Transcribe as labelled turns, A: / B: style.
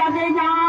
A: যাবে না।